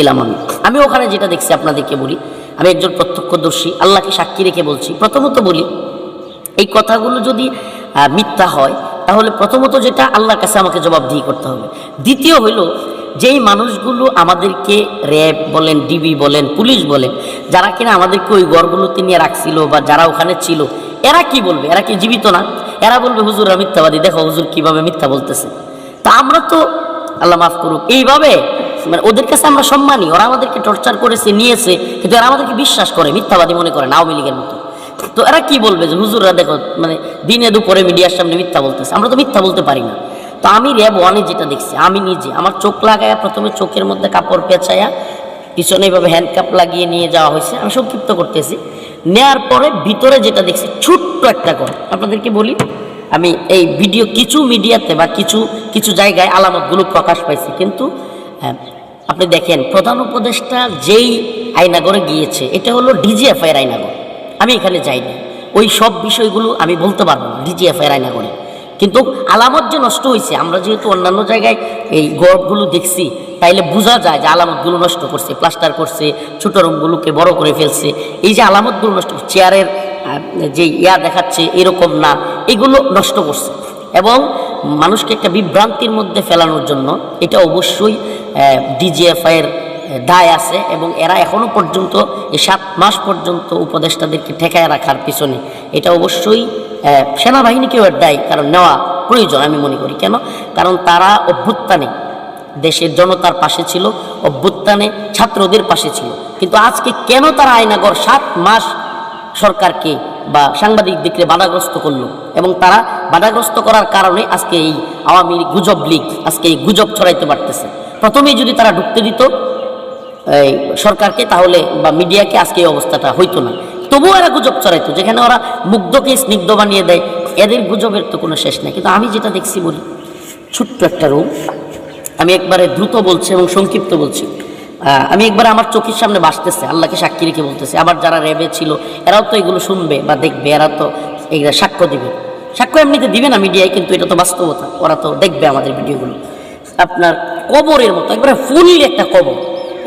ছিলাম আমি। আমি ওখানে যেটা দেখছি আপনাদেরকে বলি, আমি একজন প্রত্যক্ষদর্শী, আল্লাহকে সাক্ষী রেখে বলছি। প্রথমত বলি, এই কথাগুলো যদি মিথ্যা হয়, তাহলে প্রথমত যেটা আল্লাহর কাছে আমাকে জবাবদিহি করতে হবে। দ্বিতীয় হইল, যেই মানুষগুলো আমাদেরকে র্যাব বলেন, ডিবি বলেন, পুলিশ বলেন, যারা কিনা আমাদেরকে ওই গড়গুলোতে নিয়ে রাখছিল বা যারা ওখানে ছিল, এরা কি বলবে? এরা কি জীবিত না? এরা বলবে, হুজুরা মিথ্যাবাদী। দেখো, হুজুর কীভাবে মিথ্যা বলতেছে। তা আমরা তো, আল্লাহ মাফ করুক, এইভাবে মানে ওদের কাছে আমরা সম্মানী, ওরা আমাদেরকে টর্চার করেছে, নিয়েছে, কিন্তু এরা আমাদেরকে বিশ্বাস করে, মিথ্যাবাদী মনে করে আওয়ামী লীগের মতো। তো এরা কি বলবে যে, হুজুররা দেখো মানে দিনে দুপুরে মিডিয়ার সামনে মিথ্যা বলতেছে, আমরা তো মিথ্যা বলতে পারি না। তো আমি র্যাব ওয়ানে যেটা দেখছি, আমি নিজে, আমার চোখ লাগায়া প্রথমে চোখের মধ্যে কাপড় পেঁচায়া, পিছনে এইভাবে হ্যান্ডকাপ লাগিয়ে নিয়ে যাওয়া হয়েছে, আমি সংক্ষিপ্ত করতেছি। নেয়ার পরে ভিতরে যেটা দেখছি, ছোট্ট একটা ঘর। আপনাদেরকে বলি, আমি এই ভিডিও কিছু মিডিয়াতে বা কিছু কিছু জায়গায় আলামতগুলো প্রকাশ পাইছি, কিন্তু আপনি দেখেন, প্রধান উপদেষ্টা যেই আয়নাগরে গিয়েছে, এটা হলো ডিজিএফআই এর আয়নাগর আমি এখানে যাইনি। ওই সব বিষয়গুলো আমি বলতে পারব না ডিজিএফআই এর আয়নাগরে কিন্তু আলামত যে নষ্ট হয়েছে আমরা যেহেতু অন্যান্য জায়গায় এই গড়গুলো দেখছি, তাইলে বোঝা যায় যে আলামতগুলো নষ্ট করছে, প্লাস্টার করছে, ছোটো রুমগুলোকে বড় করে ফেলছে। এই যে আলামতগুলো নষ্ট চেয়ারের যে ইয়া দেখাচ্ছে, এরকম না, এগুলো নষ্ট করছে। এবং মানুষকে একটা বিভ্রান্তির মধ্যে ফেলানোর জন্য এটা অবশ্যই ডিজিএফআইয়ের দায় আছে এবং এরা এখনও পর্যন্ত এই সাত মাস পর্যন্ত উপদেষ্টাদেরকে ঠেকায় রাখার পিছনে। এটা অবশ্যই সেনাবাহিনীকেও এর দায়, কারণ নেওয়া প্রয়োজন, আমি মনে করি। কেন? কারণ তারা অভ্যুত্থানে দেশের জনতার পাশে ছিল, অভ্যুত্থানে ছাত্রদের পাশে ছিল। কিন্তু আজকে কেন তারা আয়নাগর সাত মাস সরকারকে বা সাংবাদিকদেরকে বাধাগ্রস্ত করল? এবং তারা বাধাগ্রস্ত করার কারণে আজকে এই আওয়ামী গুজব লীগ, আজকে এই গুজব ছড়াইতে পারতেছে। প্রথমেই যদি তারা ঢুকতে দিত, এই সরকারকে, তাহলে বা মিডিয়াকে আজকে এই অবস্থাটা হইতো না। তবুও এরা গুজব ছড়াইতো, যেখানে ওরা মুগ্ধকে স্নিগ্ধ বানিয়ে দেয়, এদের গুজবের তো কোনো শেষ নেই। কিন্তু আমি যেটা দেখছি, বলি, ছোট্ট একটা রুম, আমি একবারে দ্রুত বলছি এবং সংক্ষিপ্ত বলছি। আমি একবার আমার চোখের সামনে বাসতেছে, আল্লাহকে সাক্ষী রেখে বলতেছে। আবার যারা র্যাবে ছিল, এরাও তো এগুলো শুনবে বা দেখবে, এরা তো এগুলো সাক্ষ্য দিবে। সাক্ষ্য এমনিতে দিবে না মিডিয়ায়, কিন্তু এটা তো বাস্তবতা, ওরা তো দেখবে আমাদের ভিডিওগুলো। আপনার কবরের মতো, একবারে ফুল একটা কবর।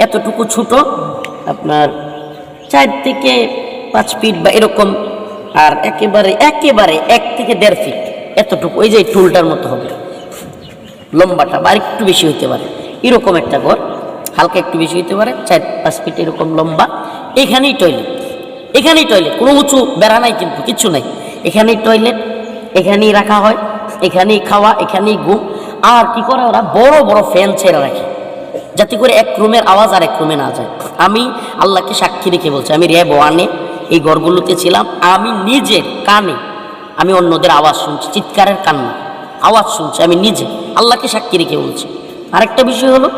এতটুকু ছোট, আপনার চার থেকে পাঁচ ফিট বা এরকম, আর একেবারে একেবারে এক থেকে দেড় ফিট এতটুকু, ওই যে টুলটার মতো হবে। লম্বাটা বা একটু বেশি হইতে পারে। এরকম একটা ঘর, হালকা একটু বেশি হইতে পারে, চার পাঁচ ফিট এরকম লম্বা। এখানেই টয়লেট এখানেই টয়লেট কোনো উঁচু বেড়া নাই কিন্তু কিচ্ছু নাই। এখানেই টয়লেট এখানেই রাখা হয়, এখানেই খাওয়া, এখানেই ঘুম। আর কি করে ওরা বড় বড় ফ্যান ছেড়ে রাখে? যাতে করে এক রুমের আওয়াজ আর এক রুমে না যায়। আমি আল্লাহকে সাক্ষী রেখে বলছি, আমি র্যাব ওয়ানে এই ঘরগুলোতে ছিলাম আমি নিজের কানে আমি অন্যদের আওয়াজ শুনছি, চিৎকারের কান্না, আওয়াজ শুনছি, আমি নিজে আল্লাহকে সাক্ষী রেখে বলছি। আরেকটা বিষয় হলো,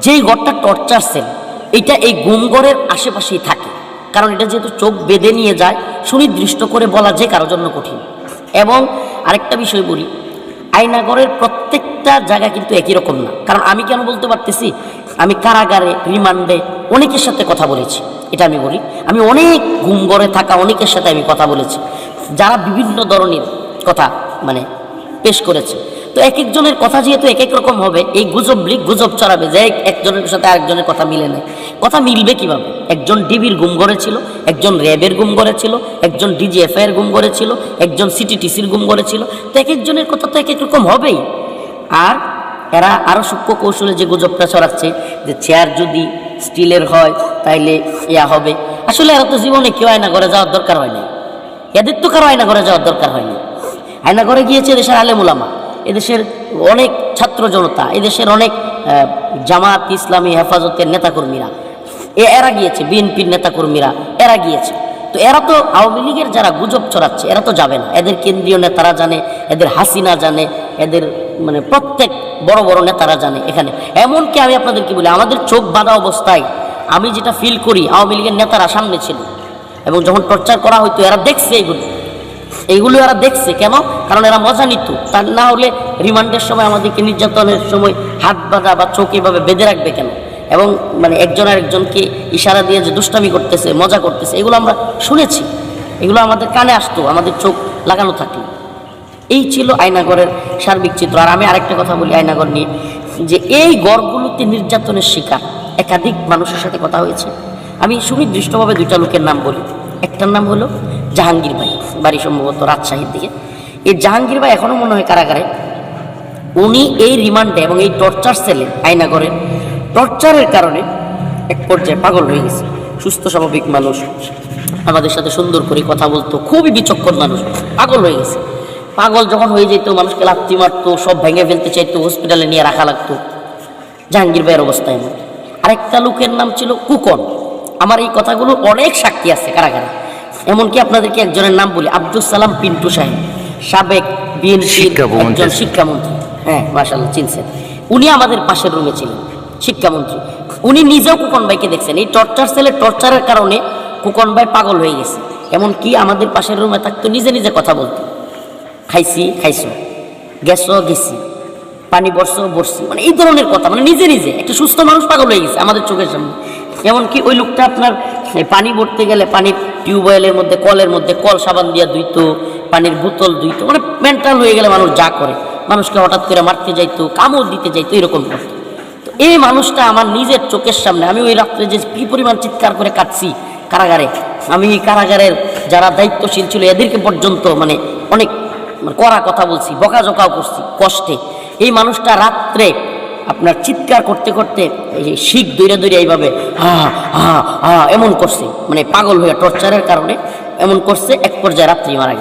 যেই ঘরটা টর্চার সেল এটা এই গুমগড়ের আশেপাশেই থাকে। কারণ এটা যেহেতু চোখ বেঁধে নিয়ে যায়, সুনির্দিষ্ট করে বলা যে কারোর জন্য কঠিন। এবং আরেকটা বিষয় বলি আয়নাগরের প্রত্যেকটা জায়গা কিন্তু একই রকম না। কারণ আমি কেন বলতে পারতেছি? আমি কারাগারে, রিমান্ডে অনেকের সাথে কথা বলেছি, এটা আমি বলি। আমি অনেক ঘুমঘরে থাকা অনেকের সাথে আমি কথা বলেছি। যারা বিভিন্ন ধরনের কথা মানে পেশ করেছে। তো এক একজনের কথা যেহেতু এক এক রকম হবে, এই গুজব লিগ গুজব চড়াবে যে এক- একজনের সাথে আরেকজনের কথা মিলে নেয় কথা মিলবে কীভাবে? একজন ডিবির গুম ছিল, একজন র্যাবের গুম ছিল, একজন ডিজিএফআই এর গুম ছিল, একজন সিটিটিসির গুম ছিল। তো এক একজনের কথা তো এক এক রকম হবেই। আর এরা আরও সূক্ষ্ম কৌশলে যে গুজবটা ছড়াচ্ছে, যে চেয়ার যদি স্টিলের হয়, তাইলে ইয়া হবে। আসলে এরা তো জীবনে কেউ আয়না ঘরে যাওয়ার দরকার হয় না এদের তো কারও আয়না ঘরে যাওয়ার দরকার হয়নি আয়না ঘরে গিয়েছে দেশের আলেমুলামা এদেশের অনেক ছাত্র জনতা, এদেশের অনেক জামাত, ইসলামী হেফাজতের নেতাকর্মীরা। এ, এরা গিয়েছে, বিএনপির নেতাকর্মীরা, এরা গিয়েছে। তো এরা তো আওয়ামী লীগের যারা গুজব ছড়াচ্ছে, এরা তো যাবে না। এদের কেন্দ্রীয় নেতারা জানে, এদের হাসিনা জানে, এদের মানে প্রত্যেক বড় বড় নেতারা জানে এখানে। এমনকি আমি আপনাদেরকে বলি, আমাদের চোখ বাঁধা অবস্থায় আমি যেটা ফিল করি, আওয়ামী লীগের নেতারা সামনে ছিল। এবং যখন টর্চার করা হইতো, এরা দেখছে এইগুলো এইগুলো এরা দেখছে কেন? কারণ এরা মজা নিত। তার না হলে রিমান্ডের সময় আমাদেরকে নির্যাতনের সময় হাত বাঁধা বা চোখ এভাবে বেঁধে রাখবে কেন? এবং মানে একজন আর একজনকে ইশারা দিয়ে যে দুষ্টামি করতেছে, মজা করতেছে, এগুলো আমরা শুনেছি। এগুলো আমাদের কানে আসতো, আমাদের চোখ লাগানো থাকল। এই ছিল আয়নাগরের সার্বিক চিত্র। আর আমি আরেকটা কথা বলি আয়নাগর নিয়ে, যে এই গড়গুলোতে নির্যাতনের শিকার একাধিক মানুষের সাথে কথা হয়েছে। আমি সুনির্দিষ্টভাবে দুইটা লোকের নাম বলি। একটার নাম হলো জাহাঙ্গীর ভাই, বাড়ি সম্ভবত রাজশাহীর দিকে। এই জাহাঙ্গীর ভাই এখনও মনে হয় কারাগারে। উনি এই রিমান্ডে এবং এই টর্চার সেলে আয়না করে টর্চারের কারণে এক পর্যায়ে পাগল হয়ে গেছে। সুস্থ, স্বাভাবিক মানুষ, আমাদের সাথে সুন্দর করে কথা বলতো, খুবই বিচক্ষণ মানুষ, পাগল হয়ে গেছে। পাগল যখন হয়ে যেত মানুষকে লাত্তি মারতো সব ভেঙে ফেলতে চাইতো হসপিটালে নিয়ে রাখা লাগতো। জাহাঙ্গীর ভাইয়ের অবস্থা এমন। আরেকটা লোকের নাম ছিল কুকন। আমার এই কথাগুলো অনেক সাক্ষী আছে কারাগারে। এমনকি আপনাদেরকে একজনের নাম বলি আব্দুল সালাম পিন্টু সাহেব সাবেক বিএনপির শিক্ষামন্ত্রী। একজন শিক্ষামন্ত্রী। হ্যাঁ মাশাল্লাহ চিনছেন। উনি আমাদের পাশের রুমে ছিলেন শিক্ষামন্ত্রী। উনি নিজেও কুকন ভাইকে দেখছেন। এই টর্চার সেলে টর্চারের কারণে কুকন ভাই পাগল হয়ে গেছে। এমনকি আমাদের পাশের রুমে থাকতো নিজে নিজে কথা বলতো। খাইছি, খাইছো। গেছো, গেছি। পানি বর্ষ বর্ষি মানে এই ধরনের কথা মানে নিজে নিজে। একটা সুস্থ মানুষ পাগল হয়ে গেছে আমাদের চোখের সামনে। এমনকি ওই লোকটা আপনার পানি ভরতে গেলে পানির টিউবওয়েলের মধ্যে, কলের মধ্যে কল সাবান দিয়ে ধুইতো, পানির বোতল ধুইতো মানে মেন্টাল হয়ে গেলে মানুষ যা করে। মানুষকে হঠাৎ করে মারতে যাইতো, কামড় দিতে যাইতো, এরকম করতো। তো এই মানুষটা আমার নিজের চোখের সামনে, আমি ওই রাত্রে যে কি পরিমাণ চিৎকার করে কাটছি কারাগারে। আমি কারাগারের যারা দায়িত্বশীল ছিল, এদেরকে পর্যন্ত মানে অনেক মানে কড়া কথা বলছি, বকাঝকাও করছি, কষ্টে। এই মানুষটা রাত্রে আপনার চিৎকার করতে করতে এই যে শিখ দৈরে দৈরে এইভাবে হা হা হা এমন করছে। মানে পাগল হয়ে টর্চারের কারণে এমন করছে, এক পর্যায়ে রাত্রি মারা গেছে।